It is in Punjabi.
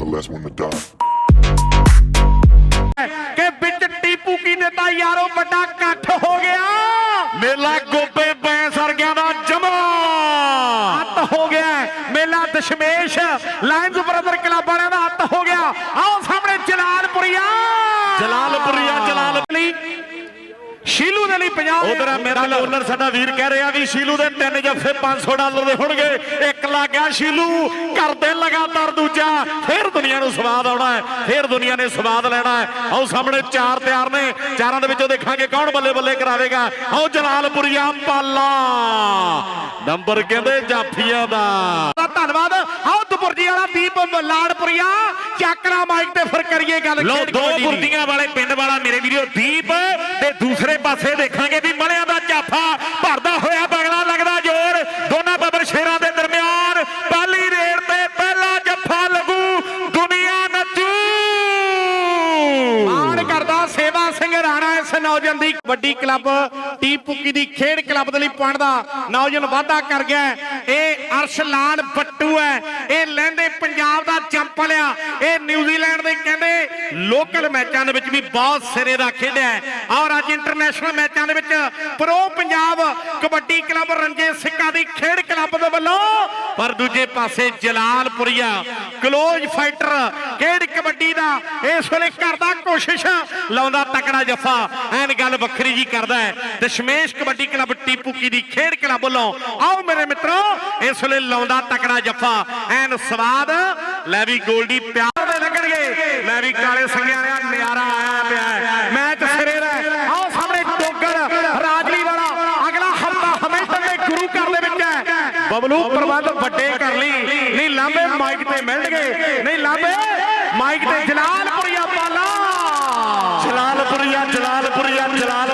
I'm the last one to die. ਕਿ ਵਿੱਚ ਟੀਪੂ ਕੀ ਨੇ ਤਾਂ ਯਾਰੋ ਵੱਡਾ ਇਕੱਠ ਹੋ ਗਿਆ। ਮੇਲਾ ਗੋਬੇ ਬੈ ਸਰਗਿਆਂ ਦਾ ਜਮਾ। ਹੱਤ ਹੋ ਗਿਆ ਮੇਲਾ ਦਸ਼ਮੇਸ਼ ਲਾਇਨਸ ਬ੍ਰਦਰ ਕਲੱਬ ਵਾਲਿਆਂ ਦਾ ਹੱਤ ਹੋ ਗਿਆ। ਆਓ ਸਾਹਮਣੇ ਜਲਾਲਪੁਰੀਆ। ਜਲਾਲਪੁਰੀਆ ਜਲਾਲ ਦੇ ਲਈ ਪੰਜਾਬ ਉਧਰ ਮੇਰਾ ਲੋਨਰ ਸਾਡਾ ਵੀਰ ਕਹਿ ਰਿਹਾ ਵੀ ਸ਼ੀਲੂ ਦੇ ਤਿੰਨ ਜੱਫੇ 500 ਡਾਲਰ ਦੇ ਹੋਣਗੇ। ਇੱਕ ਲੱਗ ਗਿਆ ਸ਼ੀਲੂ ਕਰਦੇ ਲਗਾਤਾਰ ਦੂਜਾ ਫੇਰ ਦੁਨੀਆ ਨੂੰ ਸਵਾਦ ਆਉਣਾ ਹੈ ਫੇਰ ਦੁਨੀਆ ਨੇ ਸਵਾਦ ਲੈਣਾ ਹੈ। ਆਓ ਸਾਹਮਣੇ ਚਾਰ ਤਿਆਰ ਨੇ ਚਾਰਾਂ ਦੇ ਵਿੱਚੋਂ ਦੇਖਾਂਗੇ ਕੌਣ ਬੱਲੇ ਬੱਲੇ ਕਰਾਵੇਗਾ। ਆਓ ਜਲਾਲਪੁਰੀਆ ਪਾਲਾ ਨੰਬਰ ਕਹਿੰਦੇ ਜਾਫੀਆਂ ਦਾ। ਧੰਨਵਾਦ। ਆਓ ਦੁਪੁਰਜੀ ਵਾਲਾ ਦੀਪ ਲਾੜਪੁਰੀਆ ਚੱਕਰਾ ਮਾਈਕ ਤੇ ਫਿਰ ਕਰੀਏ ਗੱਲ। ਲੋ ਦੋ। ਬੁਰਦੀਆਂ ਵਾਲੇ ਪਿੰਡ ਵਾਲਾ ਮੇਰੇ ਵੀਡੀਓ ਦੀਪ। ਤੇ ਦੂਸਰੇ ਪਾਸੇ ਦੇਖਾਂਗੇ ਵੀ ਮਲਿਆਂ ਦਾ ਜਾਫਾ ਭਰਦਾ ਹੋਇਆ ਬਗਲਾ ਲੱਗਦਾ ਜ਼ੋਰ। ਦੋਨਾਂ ਬੱਬਰ ਸ਼ੇਰਾਂ ਦੇ ਦਰਮਿਆਨ ਪਹਿਲੀ ਰੇਡ ਤੇ ਪਹਿਲਾ ਜੱਫਾ ਲੱਗੂ। ਦੁਨੀਆ ਨੱਚੂ। ਮਾਣ ਕਰਦਾ ਸੇਵਾ ਸਿੰਘ ਰਾਣਾ ਇਸ ਨੌਜਵਾਨ ਦੀ। ਵੱਡੀ ਕਲੱਬ ਟੀ ਪੁੱਕੀ ਦੀ ਖੇਡ ਕਲੱਬ ਦੇ ਲਈ ਪੁਆਇੰਟ ਦਾ ਨੌਜਵਾਨ ਵਾਧਾ ਕਰ ਗਿਆ ਹੈ। ਇਹ ਅਰਸ਼ਲਾਨ ਬੱਟੂ ਹੈ। ਇਹ ਲਹਿੰਦੇ ਪੰਜਾਬ ਦਾ ਜੰਪ ਲਿਆ। ਇਹ ਨਿਊਜ਼ੀਲੈਂਡ ਦੇ ਕਹਿੰਦੇ ਲੋਕਲ ਮੈਚਾਂ ਦੇ ਵਿੱਚ ਵੀ ਬਹੁਤ ਸਿਰੇ ਦਾ ਖੇਡਿਆ ਔਰ ਅੱਜ ਇੰਟਰਨੈਸ਼ਨਲ ਮੈਚਾਂ ਦੇ ਵਿੱਚ ਪ੍ਰੋ ਪੰਜਾਬ ਕਬੱਡੀ ਕਲੱਬ ਰੰਜੇ ਸਿੱਕਾ ਦੀ ਖੇਡ ਕਲੱਬ ਦੇ ਵੱਲੋਂ, ਪਰ ਦੂਜੇ ਪਾਸੇ ਜਲਾਲਪੁਰੀਆ ਕਲੋਜ਼ ਫਾਈਟਰ ਖੇਡ ਕਬੱਡੀ ਦਾ ਇਸ ਵੇਲੇ ਕਰਦਾ ਕੋਸ਼ਿਸ਼, ਲਾਉਂਦਾ ਤਕੜਾ ਜੱਫਾ। ਐਨ ਗੱਲ ਵੱਖਰੀ ਜੀ ਕਰਦਾ ਹੈ ਦਸ਼ਮੇਸ਼ ਕਬੱਡੀ ਕਲੱਬ ਟੀਪੂਕੀ ਦੀ ਖੇਡ ਕਲੱਬ ਵੱਲੋਂ, ਆਓ ਮੇਰੇ ਮਿੱਤਰੋ, ਇਸ ਵੇਲੇ ਲਾਉਂਦਾ ਤਕੜਾ ਜੱਫਾ। ਐਨ ਸਵਾਦ ਲੈ ਵੀ ਗੋਲਡੀ ਪਿਆਰ ਦੇ ਲੱਗਣਗੇ। ਲੈ ਵੀ ਕਾਲੇ ਸੰਗਿਆ ਦਾ ਨਜ਼ਾਰਾ ਆਇਆ ਪਿਆ ਮੈਚ ਸਿਰੇ ਦਾ ਹੈ। ਸਾਹਮਣੇ ਡੋਗਰ ਰਾਜਲੀ ਵਾਲਾ। ਅਗਲਾ ਹਫਤਾ ਹਮੇਸ਼ਾ ਦੇ ਗੁਰੂ ਘਰ ਦੇ ਵਿੱਚ ਹੈ। ਬਬਲੂ ਪ੍ਰਬੰਧ ਵੱਡੇ ਕਰ ਲਈ। ਨਹੀਂ ਲਾਂਬੇ ਮਾਈਕ ਤੇ ਮਿਲਣਗੇ। ਨਹੀਂ ਲਾਂਬੇ ਮਾਈਕ ਤੇ ਜਲਾਲਪੁਰੀਆ ਪਾਲਾ। ਜਲਾਲਪੁਰੀਆ ਜਲਾਲਪੁਰੀਆ ਜਲਾਲ